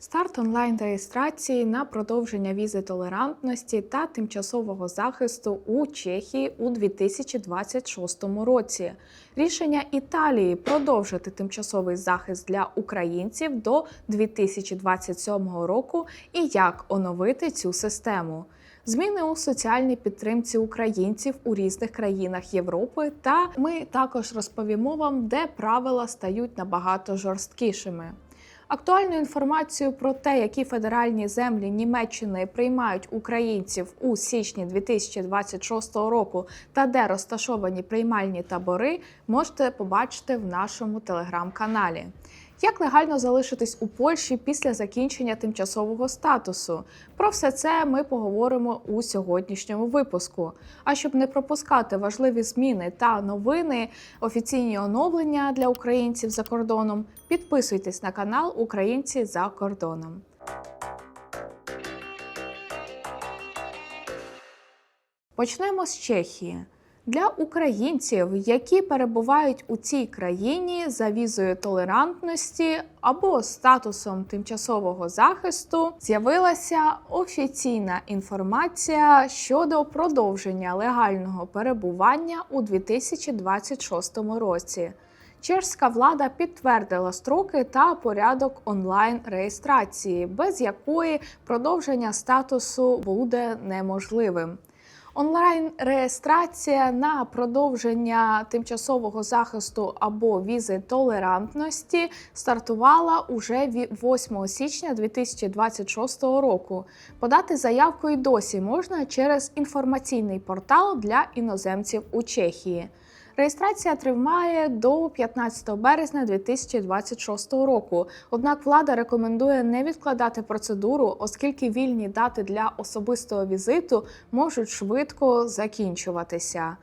Старт онлайн-реєстрації на продовження візи толерантності та тимчасового захисту у Чехії у 2026 році. Рішення Італії продовжити тимчасовий захист для українців до 2027 року і як оновити цю систему. Зміни у соціальній підтримці українців у різних країнах Європи. Та ми також розповімо вам, де правила стають набагато жорсткішими. Актуальну інформацію про те, які федеральні землі Німеччини приймають українців у січні 2026 року та де розташовані приймальні табори, можете побачити в нашому телеграм-каналі. Як легально залишитись у Польщі після закінчення тимчасового статусу? Про все це ми поговоримо у сьогоднішньому випуску. А щоб не пропускати важливі зміни та новини, офіційні оновлення для українців за кордоном, підписуйтесь на канал Українці за кордоном. Почнемо з Чехії. Для українців, які перебувають у цій країні за візою толерантності або статусом тимчасового захисту, з'явилася офіційна інформація щодо продовження легального перебування у 2026 році. Чешська влада підтвердила строки та порядок онлайн реєстрації, без якої продовження статусу буде неможливим. Онлайн-реєстрація на продовження тимчасового захисту або візи толерантності стартувала уже 8 січня 2026 року. Подати заявку й досі можна через інформаційний портал для іноземців у Чехії. Реєстрація триває до 15 березня 2026 року. Однак влада рекомендує не відкладати процедуру, оскільки вільні дати для особистого візиту можуть швидко закінчуватися.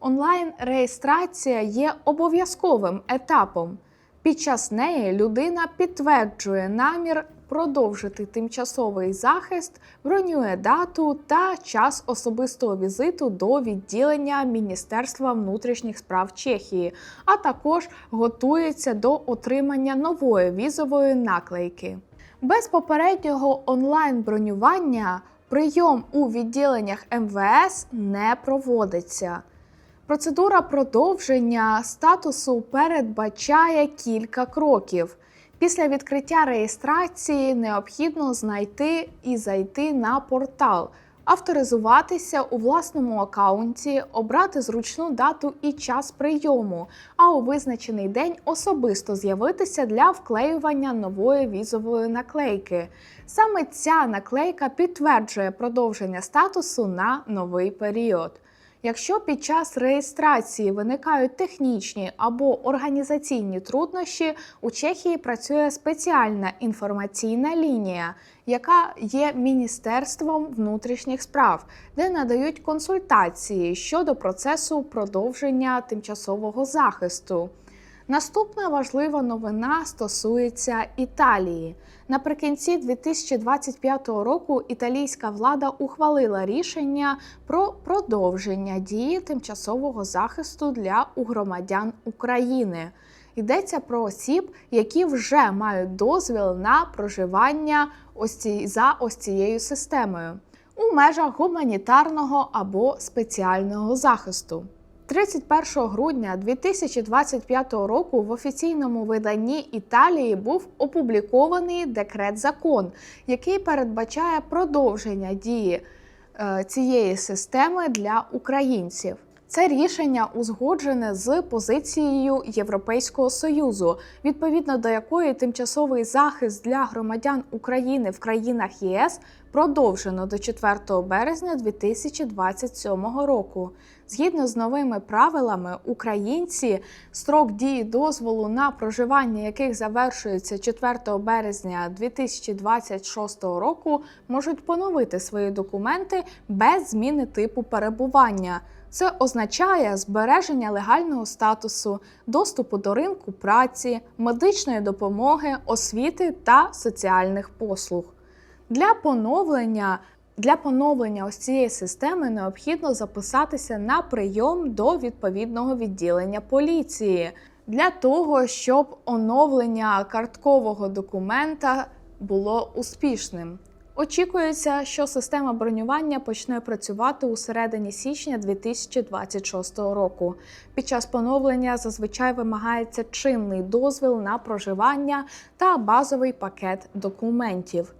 Онлайн-реєстрація є обов'язковим етапом. Під час неї людина підтверджує намір продовжити тимчасовий захист, бронює дату та час особистого візиту до відділення Міністерства внутрішніх справ Чехії, а також готується до отримання нової візової наклейки. Без попереднього онлайн-бронювання прийом у відділеннях МВС не проводиться. Процедура продовження статусу передбачає кілька кроків. Після відкриття реєстрації необхідно знайти і зайти на портал, авторизуватися у власному аккаунті, обрати зручну дату і час прийому, а у визначений день особисто з'явитися для вклеювання нової візової наклейки. Саме ця наклейка підтверджує продовження статусу на новий період. Якщо під час реєстрації виникають технічні або організаційні труднощі, у Чехії працює спеціальна інформаційна лінія, яка є Міністерством внутрішніх справ, де надають консультації щодо процесу продовження тимчасового захисту. Наступна важлива новина стосується Італії. Наприкінці 2025 року італійська влада ухвалила рішення про продовження дії тимчасового захисту для громадян України. Йдеться про осіб, які вже мають дозвіл на проживання ось ці, за ось цією системою у межах гуманітарного або спеціального захисту. 31 грудня 2025 року в офіційному виданні Італії був опублікований декрет-закон, який передбачає продовження дії е, цієї системи для українців. Це рішення узгоджене з позицією Європейського союзу, відповідно до якої тимчасовий захист для громадян України в країнах ЄС продовжено до 4 березня 2027 року. Згідно з новими правилами, українці строк дії дозволу на проживання, яких завершується 4 березня 2026 року, можуть поновити свої документи без зміни типу перебування. Це означає збереження легального статусу, доступу до ринку праці, медичної допомоги, освіти та соціальних послуг. Для поновлення для поновлення ось цієї системи необхідно записатися на прийом до відповідного відділення поліції для того, щоб оновлення карткового документа було успішним. Очікується, що система бронювання почне працювати у середині січня 2026 року. Під час поновлення зазвичай вимагається чинний дозвіл на проживання та базовий пакет документів.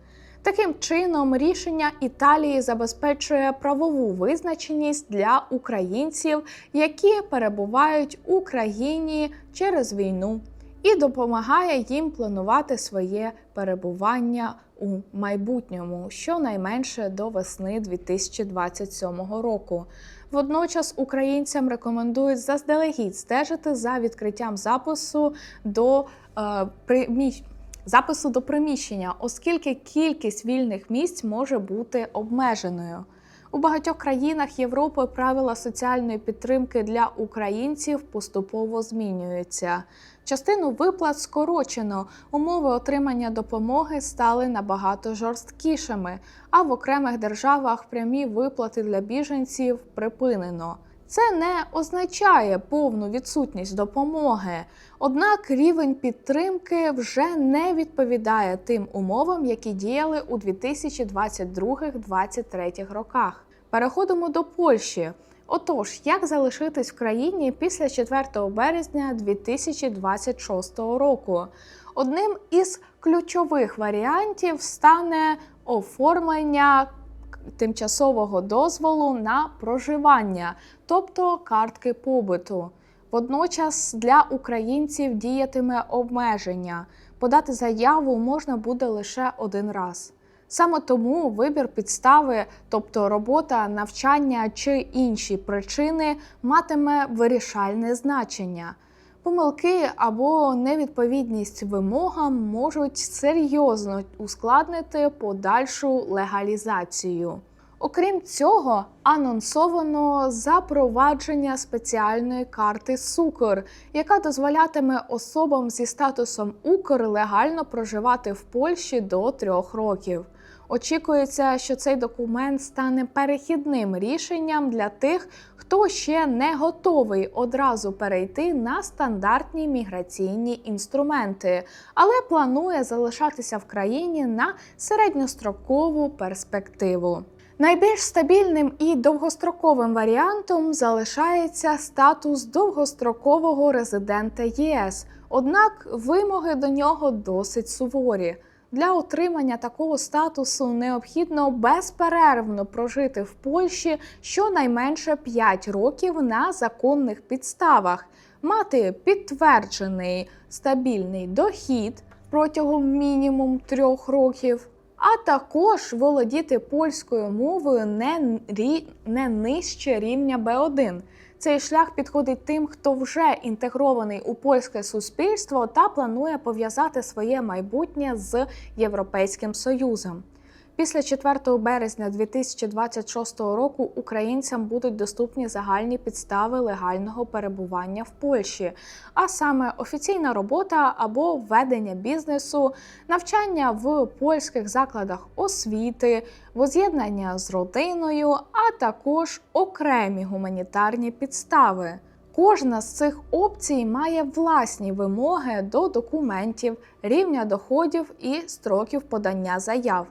Таким чином, рішення Італії забезпечує правову визначеність для українців, які перебувають у країні через війну, і допомагає їм планувати своє перебування у майбутньому, щонайменше до весни 2027 року. Водночас українцям рекомендують заздалегідь стежити за відкриттям запису до е, приміщ- запису до приміщення, оскільки кількість вільних місць може бути обмеженою. У багатьох країнах Європи правила соціальної підтримки для українців поступово змінюються. Частину виплат скорочено, умови отримання допомоги стали набагато жорсткішими, а в окремих державах прямі виплати для біженців припинено. Це не означає повну відсутність допомоги, однак рівень підтримки вже не відповідає тим умовам, які діяли у 2022-2023 роках. Переходимо до Польщі. Отож, як залишитись в країні після 4 березня 2026 року? Одним із ключових варіантів стане оформлення тимчасового дозволу на проживання, тобто картки побуту. Водночас для українців діятиме обмеження. Подати заяву можна буде лише один раз. Саме тому вибір підстави, тобто робота, навчання чи інші причини, матиме вирішальне значення. Помилки або невідповідність вимогам можуть серйозно ускладнити подальшу легалізацію. Окрім цього, анонсовано запровадження спеціальної карти Сукр, яка дозволятиме особам зі статусом Укр легально проживати в Польщі до трьох років. Очікується, що цей документ стане перехідним рішенням для тих, хто ще не готовий одразу перейти на стандартні міграційні інструменти, але планує залишатися в країні на середньострокову перспективу. Найбільш стабільним і довгостроковим варіантом залишається статус довгострокового резидента ЄС, однак вимоги до нього досить суворі. Для отримання такого статусу необхідно безперервно прожити в Польщі щонайменше 5 років на законних підставах, мати підтверджений стабільний дохід протягом мінімум 3 років, а також володіти польською мовою не, рі... не нижче рівня Б1. Цей шлях підходить тим, хто вже інтегрований у польське суспільство та планує пов'язати своє майбутнє з Європейським Союзом. Після 4 березня 2026 року українцям будуть доступні загальні підстави легального перебування в Польщі, а саме офіційна робота або ведення бізнесу, навчання в польських закладах освіти, воз'єднання з родиною, а також окремі гуманітарні підстави. Кожна з цих опцій має власні вимоги до документів, рівня доходів і строків подання заяв.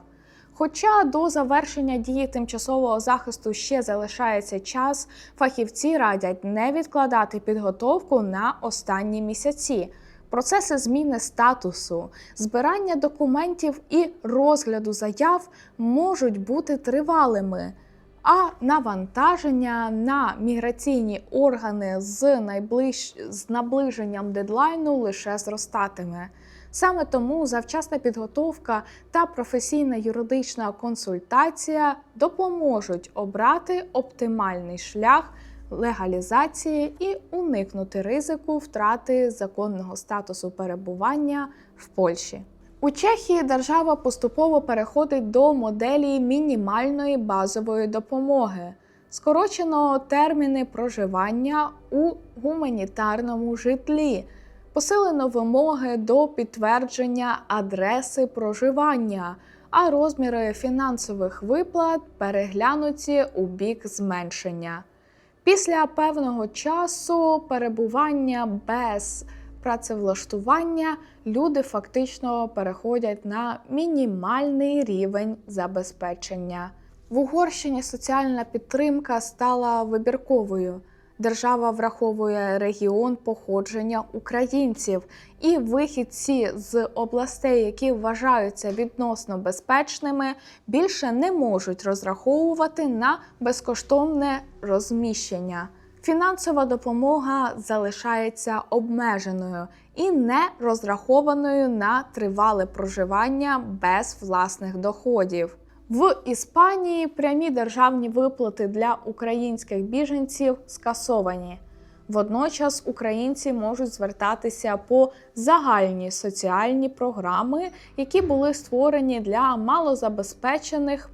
Хоча до завершення дії тимчасового захисту ще залишається час, фахівці радять не відкладати підготовку на останні місяці. Процеси зміни статусу, збирання документів і розгляду заяв можуть бути тривалими, а навантаження на міграційні органи з, найближ... з наближенням дедлайну лише зростатиме. Саме тому завчасна підготовка та професійна юридична консультація допоможуть обрати оптимальний шлях легалізації і уникнути ризику втрати законного статусу перебування в Польщі. У Чехії держава поступово переходить до моделі мінімальної базової допомоги. Скорочено терміни проживання у гуманітарному житлі. Посилено вимоги до підтвердження адреси проживання, а розміри фінансових виплат переглянуті у бік зменшення. Після певного часу перебування без працевлаштування люди фактично переходять на мінімальний рівень забезпечення. В Угорщині соціальна підтримка стала вибірковою. Держава враховує регіон походження українців, і вихідці з областей, які вважаються відносно безпечними, більше не можуть розраховувати на безкоштовне розміщення. Фінансова допомога залишається обмеженою і не розрахованою на тривале проживання без власних доходів. В Іспанії прямі державні виплати для українських біженців скасовані. Водночас українці можуть звертатися по загальні соціальні програми, які були створені для малозабезпечених.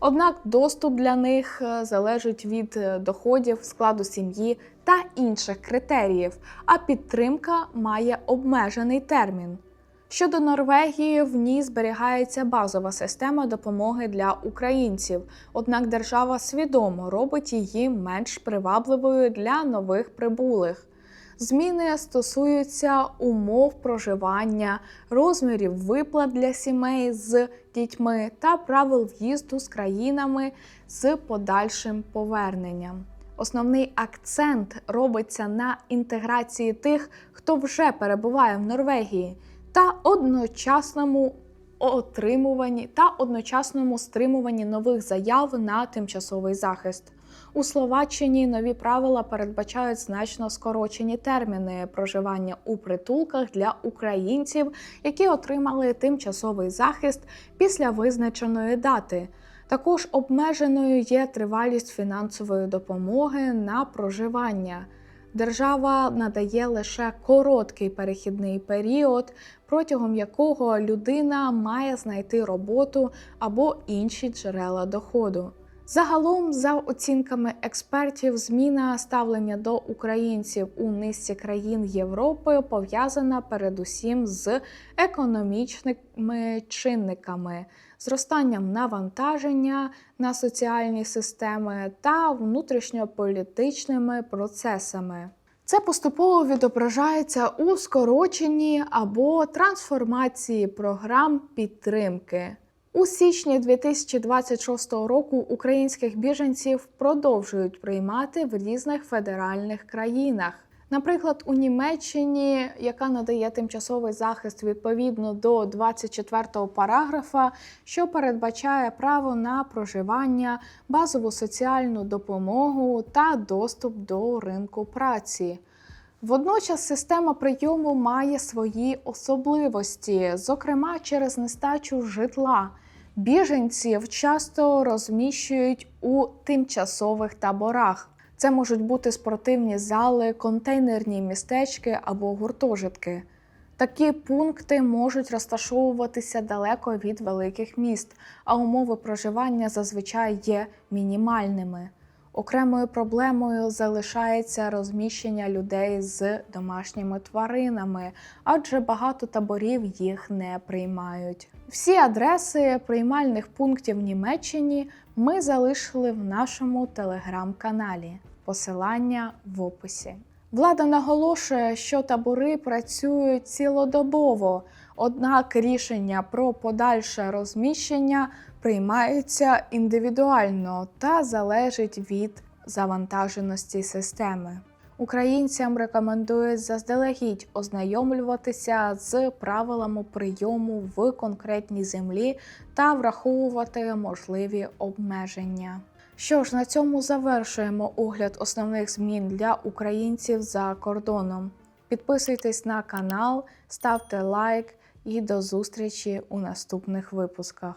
Однак доступ для них е, залежить від е, доходів, складу сім'ї та інших критеріїв, а підтримка має обмежений термін. Щодо Норвегії, в ній зберігається базова система допомоги для українців, однак держава свідомо робить її менш привабливою для нових прибулих. Зміни стосуються умов проживання, розмірів виплат для сімей з дітьми та правил в'їзду з країнами з подальшим поверненням. Основний акцент робиться на інтеграції тих, хто вже перебуває в Норвегії, та одночасному отримуванні та одночасному стримуванні нових заяв на тимчасовий захист. У Словаччині нові правила передбачають значно скорочені терміни проживання у притулках для українців, які отримали тимчасовий захист після визначеної дати. Також обмеженою є тривалість фінансової допомоги на проживання. Держава надає лише короткий перехідний період, протягом якого людина має знайти роботу або інші джерела доходу. Загалом, за оцінками експертів, зміна ставлення до українців у низці країн Європи пов'язана передусім з економічними чинниками, зростанням навантаження на соціальні системи та внутрішньополітичними процесами. Це поступово відображається у скороченні або трансформації програм підтримки. У січні 2026 року українських біженців продовжують приймати в різних федеральних країнах. Наприклад, у Німеччині, яка надає тимчасовий захист відповідно до 24 параграфа, що передбачає право на проживання, базову соціальну допомогу та доступ до ринку праці. Водночас система прийому має свої особливості, зокрема через нестачу житла. Біженців часто розміщують у тимчасових таборах. Це можуть бути спортивні зали, контейнерні містечки або гуртожитки. Такі пункти можуть розташовуватися далеко від великих міст, а умови проживання зазвичай є мінімальними. Окремою проблемою залишається розміщення людей з домашніми тваринами, адже багато таборів їх не приймають. Всі адреси приймальних пунктів в Німеччині ми залишили в нашому телеграм-каналі. Посилання в описі. Влада наголошує, що табори працюють цілодобово, однак рішення про подальше розміщення приймаються індивідуально та залежить від завантаженості системи. Українцям рекомендують заздалегідь ознайомлюватися з правилами прийому в конкретній землі та враховувати можливі обмеження. Що ж, на цьому завершуємо огляд основних змін для українців за кордоном. Підписуйтесь на канал, ставте лайк і до зустрічі у наступних випусках.